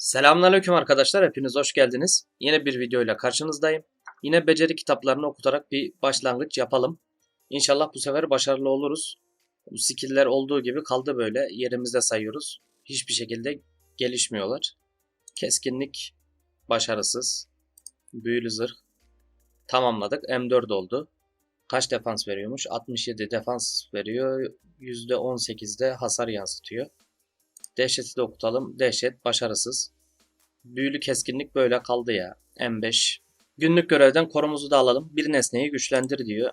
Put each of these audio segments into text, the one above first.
Selamünaleyküm arkadaşlar. Hepiniz hoş geldiniz. Yine bir videoyla karşınızdayım. Yine beceri kitaplarını okutarak bir başlangıç yapalım. İnşallah bu sefer başarılı oluruz. Bu skill'ler olduğu gibi kaldı böyle. Yerimizde sayıyoruz. Hiçbir şekilde gelişmiyorlar. Keskinlik başarısız. Büyülü zırh. Tamamladık. M4 oldu. Kaç defans veriyormuş? 67 defans veriyor. %18'de hasar yansıtıyor. Dehşeti de okutalım. Dehşet başarısız. Büyülü keskinlik böyle kaldı ya. M5. Günlük görevden korumuzu da alalım. Bir nesneyi güçlendir diyor.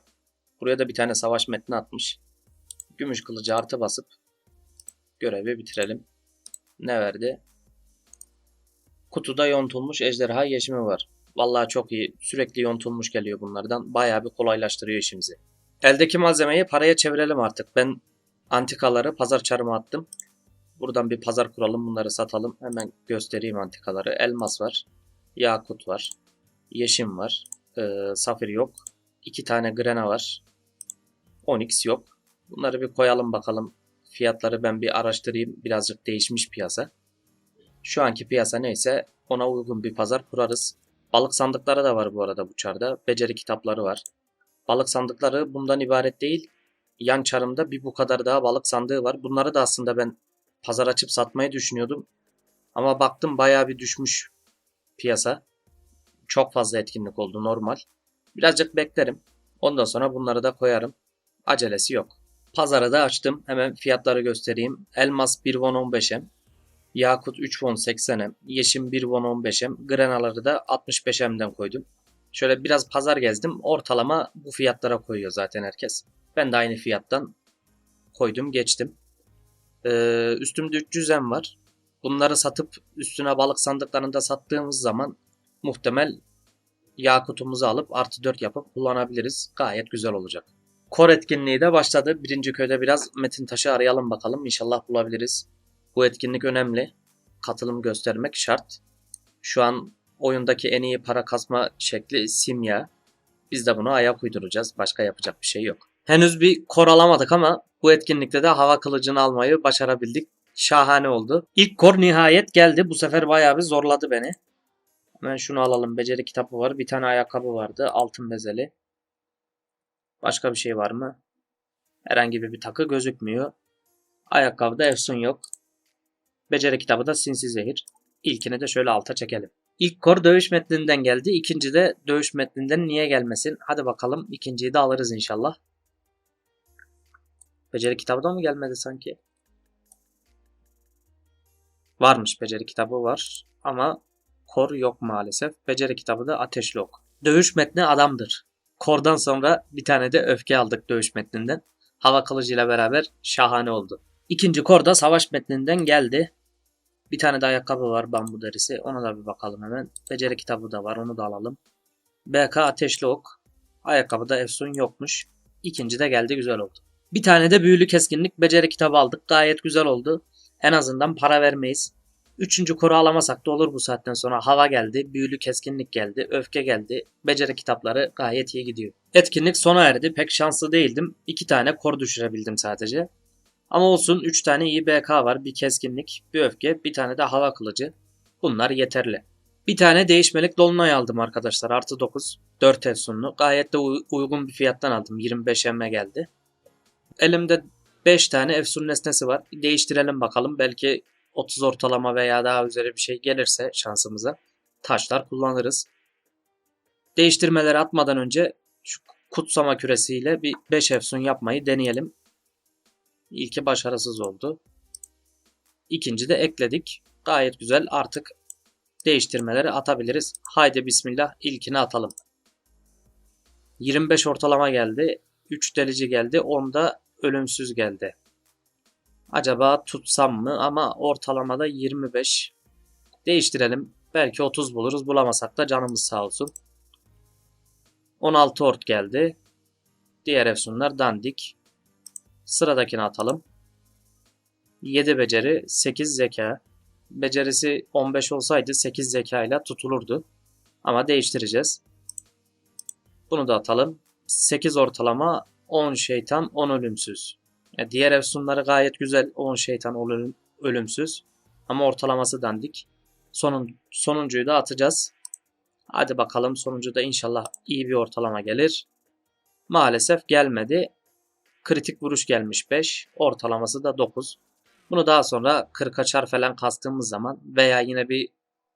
Buraya da bir tane savaş metni atmış. Gümüş kılıcı artı basıp görevi bitirelim. Ne verdi? Kutuda yontulmuş ejderha yeşimi var. Vallahi çok iyi. Sürekli yontulmuş geliyor bunlardan. Bayağı bir kolaylaştırıyor işimizi. Eldeki malzemeyi paraya çevirelim artık. Ben antikaları pazar çarıma attım. Buradan bir pazar kuralım bunları satalım. Hemen göstereyim antikaları. Elmas var. Yakut var. Yeşim var. Ee, safir yok. İki tane grena var. Onyx yok. Bunları bir koyalım bakalım. Fiyatları ben bir araştırayım. Birazcık değişmiş piyasa. Şu anki piyasa neyse ona uygun bir pazar kurarız. Balık sandıkları da var bu arada bu çarda. Beceri kitapları var. Balık sandıkları bundan ibaret değil. Yan çarımda bir bu kadar daha balık sandığı var. Bunları da aslında ben pazar açıp satmayı düşünüyordum. Ama baktım bayağı bir düşmüş piyasa. Çok fazla etkinlik oldu normal. Birazcık beklerim. Ondan sonra bunları da koyarım. Acelesi yok. Pazarı da açtım. Hemen fiyatları göstereyim. Elmas 1 won 15'em. Yakut 3 won 80'em. Yeşim 1 won 15'em. Grenaları da 65'emden koydum. Şöyle biraz pazar gezdim. Ortalama bu fiyatlara koyuyor zaten herkes. Ben de aynı fiyattan koydum geçtim. Ee, üstümde 300 em var. Bunları satıp üstüne balık sandıklarında sattığımız zaman muhtemel yakutumuzu alıp artı 4 yapıp kullanabiliriz. Gayet güzel olacak. Kor etkinliği de başladı. Birinci köyde biraz metin taşı arayalım bakalım. İnşallah bulabiliriz. Bu etkinlik önemli. Katılım göstermek şart. Şu an oyundaki en iyi para kasma şekli simya. Biz de bunu ayak uyduracağız. Başka yapacak bir şey yok. Henüz bir kor alamadık ama bu etkinlikte de hava kılıcını almayı başarabildik. Şahane oldu. İlk kor nihayet geldi. Bu sefer bayağı bir zorladı beni. Hemen şunu alalım. Beceri kitabı var. Bir tane ayakkabı vardı. Altın bezeli. Başka bir şey var mı? Herhangi bir takı gözükmüyor. Ayakkabıda efsun yok. Beceri kitabı da sinsi zehir. İlkini de şöyle alta çekelim. İlk kor dövüş metninden geldi. İkinci de dövüş metninden niye gelmesin? Hadi bakalım. İkinciyi de alırız inşallah. Beceri kitabı da mı gelmedi sanki? Varmış beceri kitabı var. Ama kor yok maalesef. Beceri kitabı da ateşli ok. Dövüş metni adamdır. Kordan sonra bir tane de öfke aldık dövüş metninden. Hava kılıcıyla beraber şahane oldu. İkinci kor da savaş metninden geldi. Bir tane de ayakkabı var bambu derisi. Ona da bir bakalım hemen. Beceri kitabı da var onu da alalım. BK ateşli ok. Ayakkabıda efsun yokmuş. İkinci de geldi güzel oldu. Bir tane de büyülü keskinlik beceri kitabı aldık. Gayet güzel oldu. En azından para vermeyiz. Üçüncü koru alamasak da olur bu saatten sonra. Hava geldi, büyülü keskinlik geldi, öfke geldi. Beceri kitapları gayet iyi gidiyor. Etkinlik sona erdi. Pek şanslı değildim. İki tane kor düşürebildim sadece. Ama olsun 3 tane iyi BK var. Bir keskinlik, bir öfke, bir tane de hava kılıcı. Bunlar yeterli. Bir tane değişmelik dolunay aldım arkadaşlar. Artı 9. 4 efsunlu. Gayet de uygun bir fiyattan aldım. 25 emme geldi. Elimde 5 tane efsun nesnesi var. Değiştirelim bakalım. Belki 30 ortalama veya daha üzeri bir şey gelirse şansımıza taşlar kullanırız. Değiştirmeleri atmadan önce şu kutsama küresiyle bir 5 efsun yapmayı deneyelim. İlki başarısız oldu. İkinci de ekledik. Gayet güzel artık değiştirmeleri atabiliriz. Haydi bismillah ilkini atalım. 25 ortalama geldi. 3 delici geldi. 10 da ölümsüz geldi. Acaba tutsam mı? Ama ortalamada 25. Değiştirelim. Belki 30 buluruz. Bulamasak da canımız sağ olsun. 16 ort geldi. Diğer efsunlar dandik. Sıradakini atalım. 7 beceri, 8 zeka. Becerisi 15 olsaydı 8 zeka ile tutulurdu. Ama değiştireceğiz. Bunu da atalım. 8 ortalama, 10 şeytan, 10 ölümsüz. Ya diğer efsunları gayet güzel. 10 şeytan, 10 ölüm, ölümsüz. Ama ortalaması dandik. Sonun, sonuncuyu da atacağız. Hadi bakalım sonuncu da inşallah iyi bir ortalama gelir. Maalesef gelmedi. Kritik vuruş gelmiş 5. Ortalaması da 9. Bunu daha sonra 40 açar falan kastığımız zaman veya yine bir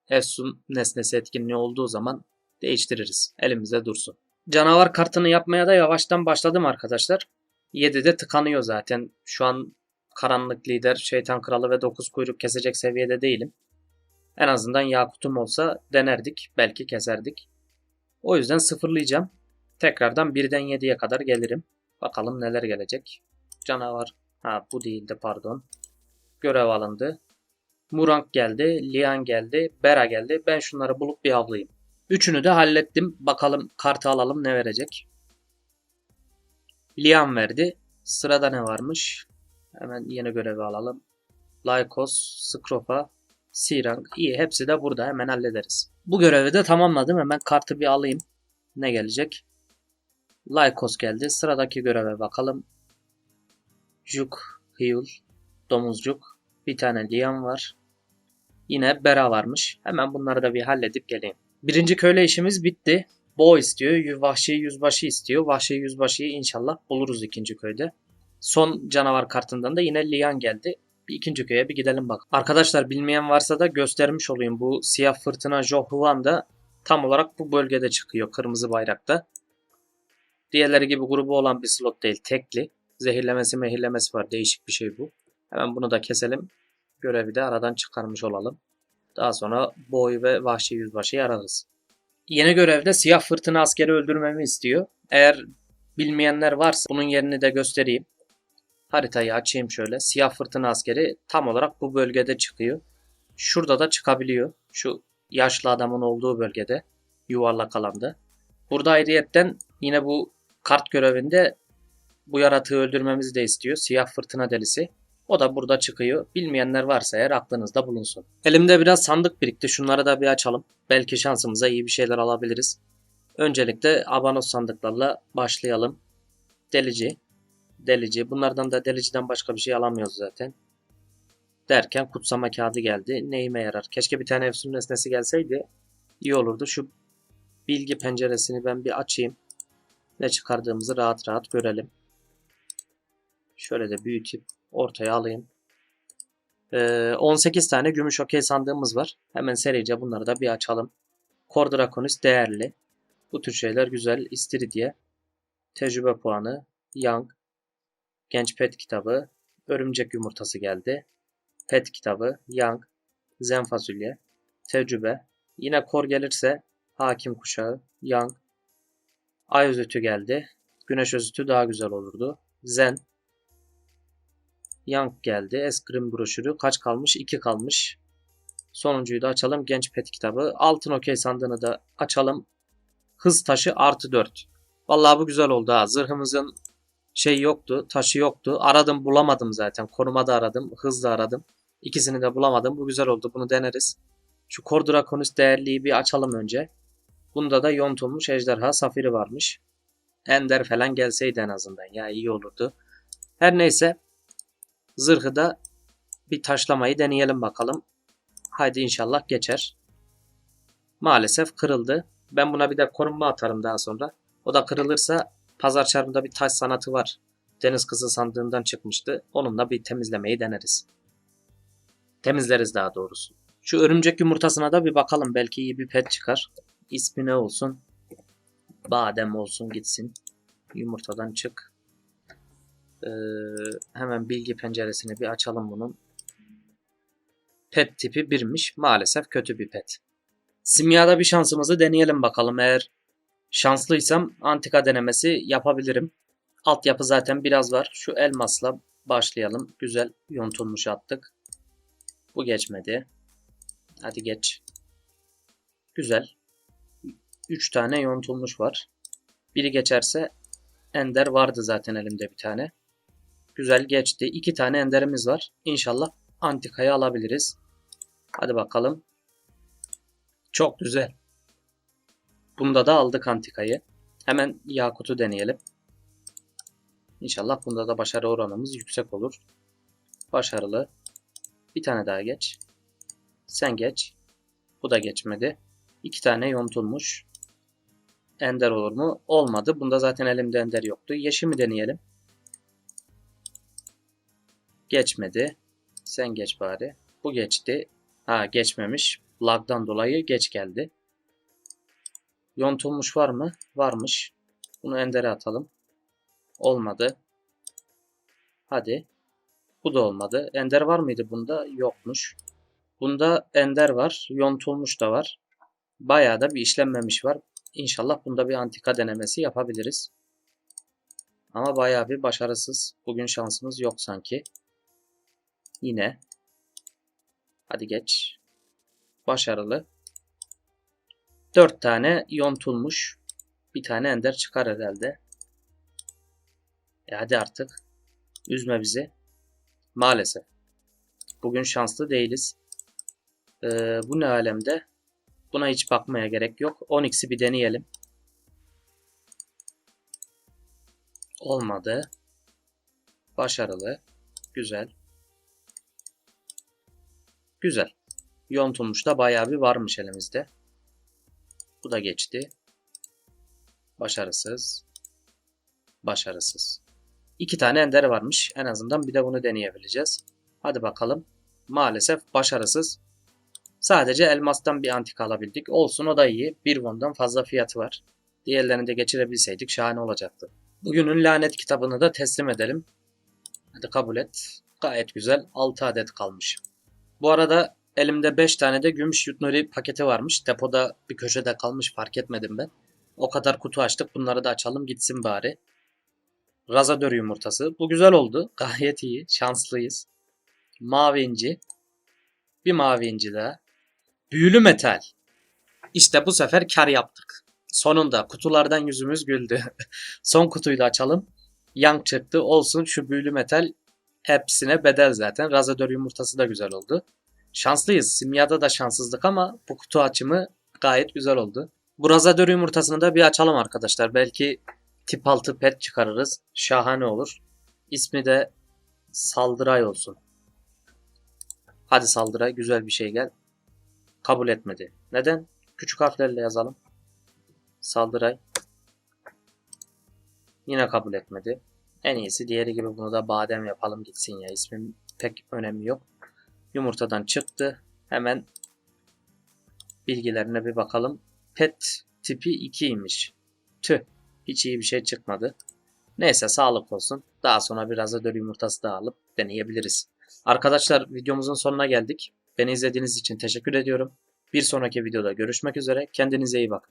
Efsun nesnesi etkinliği olduğu zaman değiştiririz. Elimizde dursun. Canavar kartını yapmaya da yavaştan başladım arkadaşlar. 7'de tıkanıyor zaten. Şu an karanlık lider, şeytan kralı ve 9 kuyruk kesecek seviyede değilim. En azından Yakut'um olsa denerdik. Belki keserdik. O yüzden sıfırlayacağım. Tekrardan 1'den 7'ye kadar gelirim. Bakalım neler gelecek. Canavar. Ha bu değildi pardon. Görev alındı. Murang geldi. Lian geldi. Bera geldi. Ben şunları bulup bir avlayayım. Üçünü de hallettim. Bakalım kartı alalım ne verecek. Lian verdi. Sırada ne varmış? Hemen yeni görevi alalım. Lycos, Skropa, Sirang. İyi hepsi de burada. Hemen hallederiz. Bu görevi de tamamladım. Hemen kartı bir alayım. Ne gelecek? Lycos geldi. Sıradaki göreve bakalım. Juk, Hyul, Domuzcuk. Bir tane Lian var. Yine Bera varmış. Hemen bunları da bir halledip geleyim. Birinci köyle işimiz bitti. Bo istiyor. Vahşi yüzbaşı istiyor. Vahşi yüzbaşıyı inşallah buluruz ikinci köyde. Son canavar kartından da yine Lian geldi. Bir ikinci köye bir gidelim bak. Arkadaşlar bilmeyen varsa da göstermiş olayım. Bu siyah fırtına Johuan da tam olarak bu bölgede çıkıyor. Kırmızı bayrakta. Diğerleri gibi grubu olan bir slot değil. Tekli. Zehirlemesi mehirlemesi var. Değişik bir şey bu. Hemen bunu da keselim. Görevi de aradan çıkarmış olalım. Daha sonra boy ve vahşi yüzbaşıyı ararız. Yeni görevde siyah fırtına askeri öldürmemi istiyor. Eğer bilmeyenler varsa bunun yerini de göstereyim. Haritayı açayım şöyle. Siyah fırtına askeri tam olarak bu bölgede çıkıyor. Şurada da çıkabiliyor. Şu yaşlı adamın olduğu bölgede. Yuvarlak alanda. Burada ayrıyetten yine bu kart görevinde bu yaratığı öldürmemizi de istiyor. Siyah fırtına delisi. O da burada çıkıyor. Bilmeyenler varsa eğer aklınızda bulunsun. Elimde biraz sandık birikti. Şunları da bir açalım. Belki şansımıza iyi bir şeyler alabiliriz. Öncelikle abanos sandıklarla başlayalım. Delici. Delici. Bunlardan da deliciden başka bir şey alamıyoruz zaten. Derken kutsama kağıdı geldi. Neyime yarar? Keşke bir tane efsun nesnesi gelseydi. iyi olurdu. Şu bilgi penceresini ben bir açayım. Ne çıkardığımızı rahat rahat görelim. Şöyle de büyütüp ortaya alayım. Ee, 18 tane gümüş okey sandığımız var. Hemen serice bunları da bir açalım. Kor Draconis değerli. Bu tür şeyler güzel. İstiridye. Tecrübe puanı. Young. Genç Pet kitabı. Örümcek yumurtası geldi. Pet kitabı. Young. Zen fasulye. Tecrübe. Yine kor gelirse hakim kuşağı. Young. Ay özütü geldi. Güneş özütü daha güzel olurdu. Zen. Young geldi. Eskrim broşürü. Kaç kalmış? 2 kalmış. Sonuncuyu da açalım. Genç pet kitabı. Altın okey sandığını da açalım. Hız taşı artı 4. Vallahi bu güzel oldu ha. Zırhımızın şey yoktu. Taşı yoktu. Aradım bulamadım zaten. Korumada aradım. Hızda aradım. İkisini de bulamadım. Bu güzel oldu. Bunu deneriz. Şu Kor Draconis değerliği bir açalım önce. Bunda da yontulmuş ejderha safiri varmış. Ender falan gelseydi en azından. Ya iyi olurdu. Her neyse. Zırhı da bir taşlamayı deneyelim bakalım. Haydi inşallah geçer. Maalesef kırıldı. Ben buna bir de korunma atarım daha sonra. O da kırılırsa pazar çarında bir taş sanatı var. Deniz kızı sandığından çıkmıştı. Onunla bir temizlemeyi deneriz. Temizleriz daha doğrusu. Şu örümcek yumurtasına da bir bakalım. Belki iyi bir pet çıkar. İsmi ne olsun? Badem olsun gitsin. Yumurtadan çık. Ee, hemen bilgi penceresini bir açalım bunun. Pet tipi 1'miş. Maalesef kötü bir pet. Simyada bir şansımızı deneyelim bakalım. Eğer şanslıysam antika denemesi yapabilirim. Altyapı zaten biraz var. Şu elmasla başlayalım. Güzel yontulmuş attık. Bu geçmedi. Hadi geç. Güzel. 3 tane yontulmuş var. Biri geçerse ender vardı zaten elimde bir tane. Güzel geçti. 2 tane enderimiz var. İnşallah antikayı alabiliriz. Hadi bakalım. Çok güzel. Bunda da aldık antikayı. Hemen Yakut'u deneyelim. İnşallah bunda da başarı oranımız yüksek olur. Başarılı. Bir tane daha geç. Sen geç. Bu da geçmedi. İki tane yontulmuş. Ender olur mu? Olmadı. Bunda zaten elimde ender yoktu. Yeşimi deneyelim. Geçmedi. Sen geç bari. Bu geçti. Ha geçmemiş. Lag'dan dolayı geç geldi. Yontulmuş var mı? Varmış. Bunu Ender'e atalım. Olmadı. Hadi. Bu da olmadı. Ender var mıydı bunda? Yokmuş. Bunda Ender var. Yontulmuş da var. Bayağı da bir işlenmemiş var. İnşallah bunda bir antika denemesi yapabiliriz. Ama bayağı bir başarısız. Bugün şansımız yok sanki. Yine. Hadi geç. Başarılı. 4 tane yontulmuş. Bir tane ender çıkar herhalde. E hadi artık. Üzme bizi. Maalesef. Bugün şanslı değiliz. Ee, bu ne alemde? Buna hiç bakmaya gerek yok. 10x'i bir deneyelim. Olmadı. Başarılı. Güzel. Güzel. Yontulmuş da bayağı bir varmış elimizde. Bu da geçti. Başarısız. Başarısız. İki tane ender varmış. En azından bir de bunu deneyebileceğiz. Hadi bakalım. Maalesef başarısız. Sadece elmastan bir antika alabildik. Olsun o da iyi. Bir won'dan fazla fiyatı var. Diğerlerini de geçirebilseydik şahane olacaktı. Bugünün lanet kitabını da teslim edelim. Hadi kabul et. Gayet güzel. 6 adet kalmış. Bu arada elimde 5 tane de gümüş yutnuri paketi varmış. Depoda bir köşede kalmış fark etmedim ben. O kadar kutu açtık. Bunları da açalım gitsin bari. Razadör yumurtası. Bu güzel oldu. Gayet iyi. Şanslıyız. Mavi inci. Bir mavi inci daha. Büyülü metal. İşte bu sefer kar yaptık. Sonunda kutulardan yüzümüz güldü. Son kutuyu da açalım. Yang çıktı. Olsun şu büyülü metal hepsine bedel zaten. Razadör yumurtası da güzel oldu. Şanslıyız. Simyada da şanssızlık ama bu kutu açımı gayet güzel oldu. Bu razadör yumurtasını da bir açalım arkadaşlar. Belki tip 6 pet çıkarırız. Şahane olur. İsmi de Saldıray olsun. Hadi Saldıray güzel bir şey gel. Kabul etmedi. Neden? Küçük harflerle yazalım. Saldıray. Yine kabul etmedi. En iyisi diğeri gibi bunu da badem yapalım gitsin ya. İsmin pek önemi yok. Yumurtadan çıktı. Hemen bilgilerine bir bakalım. Pet tipi 2'ymiş. Tüh. Hiç iyi bir şey çıkmadı. Neyse sağlık olsun. Daha sonra biraz da döl yumurtası da alıp deneyebiliriz. Arkadaşlar videomuzun sonuna geldik. Beni izlediğiniz için teşekkür ediyorum. Bir sonraki videoda görüşmek üzere. Kendinize iyi bakın.